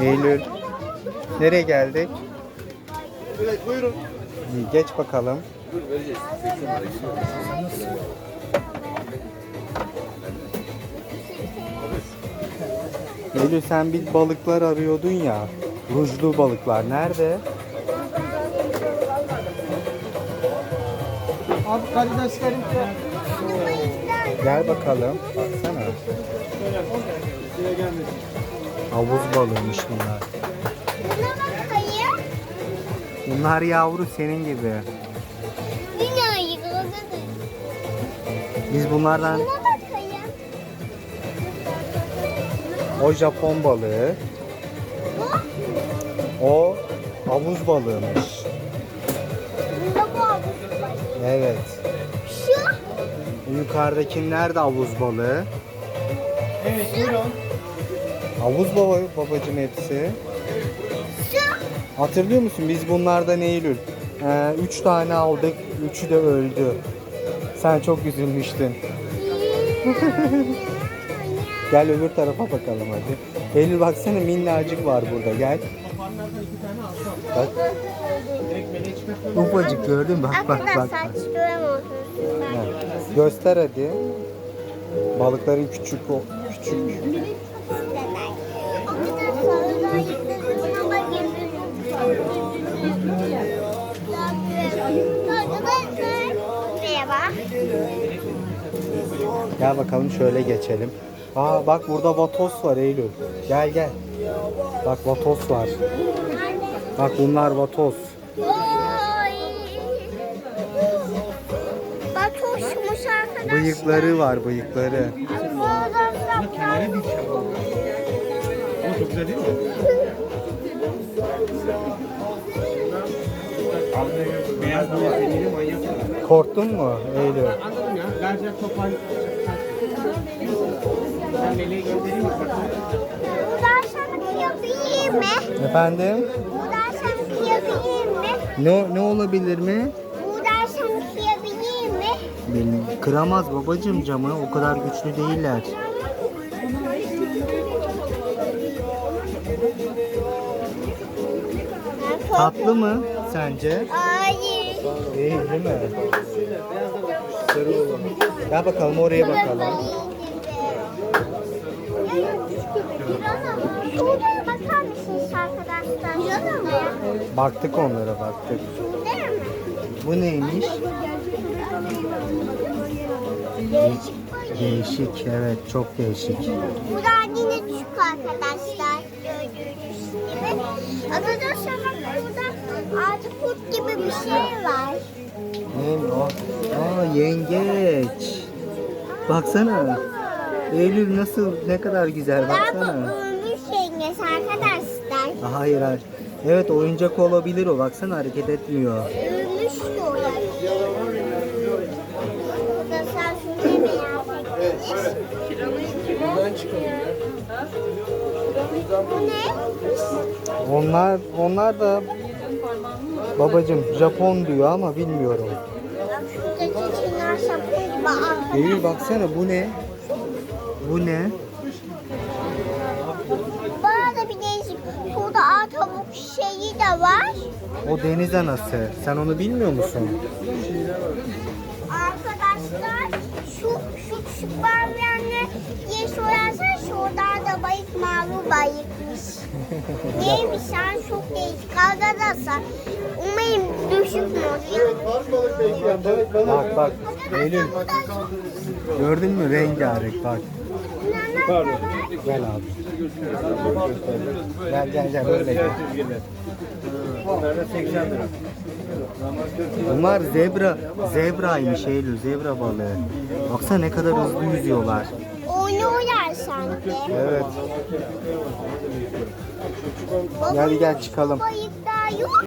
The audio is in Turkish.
Eylül. Nereye geldik? Evet buyurun. Geç bakalım. Eylül sen bir balıklar arıyordun ya. Rujlu balıklar nerede? Abi karideslerim de. Gel bakalım. Baksana. Şuraya gelmesin. Havuz balığıymış bunlar. Buna bakayım. Bunlar yavru senin gibi. Yine yıkıldı. Biz bunlardan Buna bakayım. o Japon balığı, Bu. o havuz balığıymış. Bunda bu havuz var. Evet. Şu. Yukarıdakiler de havuz balığı. Evet buyurun. Havuz baba, babacım hepsi. Hatırlıyor musun biz bunlardan Eylül? Ee, üç tane aldık, üçü de öldü. Sen çok üzülmüştün. Gel öbür tarafa bakalım hadi. Eylül baksana minnacık var burada gel. Bak ufacık gördün mü? Bak bak bak. Ha, Göster hadi. Balıkların küçük o küçük. Gel bakalım şöyle geçelim. Aa bak burada vatos var Eylül. Gel gel. Bak vatos var. Bak bunlar vatos. Hoşmuş arkadaşlar. Bıyıkları var bıyıkları. Ama çok güzel değil mi? Beyaz Korktun mu Eylül? Anladım ya. Garca topal. Ben meleğe göndereyim mi? Mi? Efendim? Bu da akşam kıyabilir mi? Ne ne olabilir mi? Bu da akşam kıyabilir mi? Bilmiyorum. Kıramaz babacım camı. O kadar güçlü değiller. Tatlı mı sence? Hayır. Değil değil mi? Sarı olan. Gel bakalım oraya bakalım. Bakar mısınız arkadaşlar? Baktık onlara baktık. Bu neymiş? Değişik evet çok değişik. Bu da yine küçük arkadaşlar. Gördüğünüz gibi. Arkadaşlar bak burada ağacı kurt gibi bir şey var. Ne o? Aa yengeç. Baksana. Eylül nasıl ne kadar güzel Daha bu baksana. ölmüş yengeç arkadaşlar. Hayır hayır. Evet oyuncak olabilir o. Baksana hareket etmiyor. Ölmüş de olabilir. Sen şunu ettiniz. Buradan çıkalım ne? Onlar onlar da babacım Japon diyor ama bilmiyorum. Eylül baksana bu ne? Bu ne? Bana bir değişik. Şurada ağ tavuk şeyi de var. O deniz anası. Sen onu bilmiyor musun? Arkadaşlar şu şu küçük bamyanlı diye sorarsan şurada da bayık mavi Neymiş sen çok değişik arkadaşlar. Umarım düşük mü? Bak bak. Eylül gördün mü rengarenk bak. Pardon. Gel abi. Gel gel gel böyle gel. Bunlar da 80 lira. Bunlar zebra, zebraymış Eylül, zebra balığı. Baksana ne kadar hızlı yüzüyorlar. Sanki. Evet. Gel gel çıkalım. Bayık daha yok